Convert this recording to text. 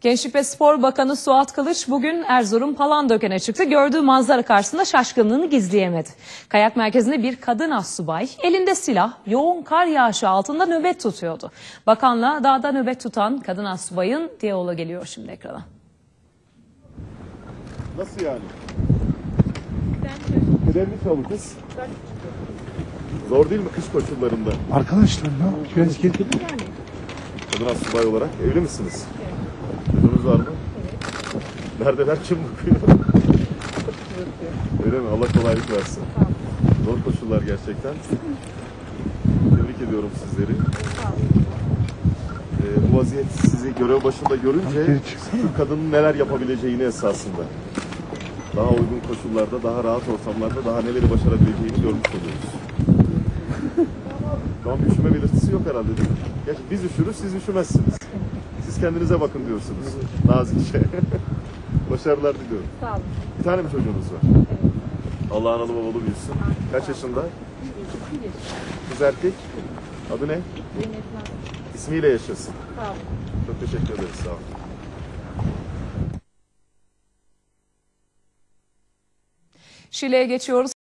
Gençlik ve Spor Bakanı Suat Kılıç bugün Erzurum Palandöken'e çıktı. Gördüğü manzara karşısında şaşkınlığını gizleyemedi. Kayak merkezinde bir kadın assubay elinde silah yoğun kar yağışı altında nöbet tutuyordu. Bakanla dağda nöbet tutan kadın assubayın diyaloğu geliyor şimdi ekrana. Nasıl yani? Kıdemli çabukuz. Zor değil mi kış koşullarında? Arkadaşlar ne yapıyoruz? Kadın asubay olarak evli misiniz? Çocuğunuz var mı? Neredeler kim bakıyor? Öyle mi? Allah kolaylık versin. Zor koşullar gerçekten. Tebrik ediyorum sizleri. Ee, bu vaziyet sizi görev başında görünce kadının neler yapabileceğini esasında. Daha uygun koşullarda, daha rahat ortamlarda daha neleri başarabileceğini görmüş oluyoruz. Şu an bir üşüme belirtisi yok herhalde değil mi? Gerçi biz üşürüz, siz üşümezsiniz. Siz kendinize bakın diyorsunuz. Nazikçe. Başarılar diliyorum. Sağ olun. Bir tane mi çocuğunuz var? Allah analı babalı büyüsün. Kaç yaşında? Kız erkek? Adı ne? İsmiyle yaşasın. Sağ olun. Çok teşekkür ederiz. Sağ olun. Şile'ye geçiyoruz.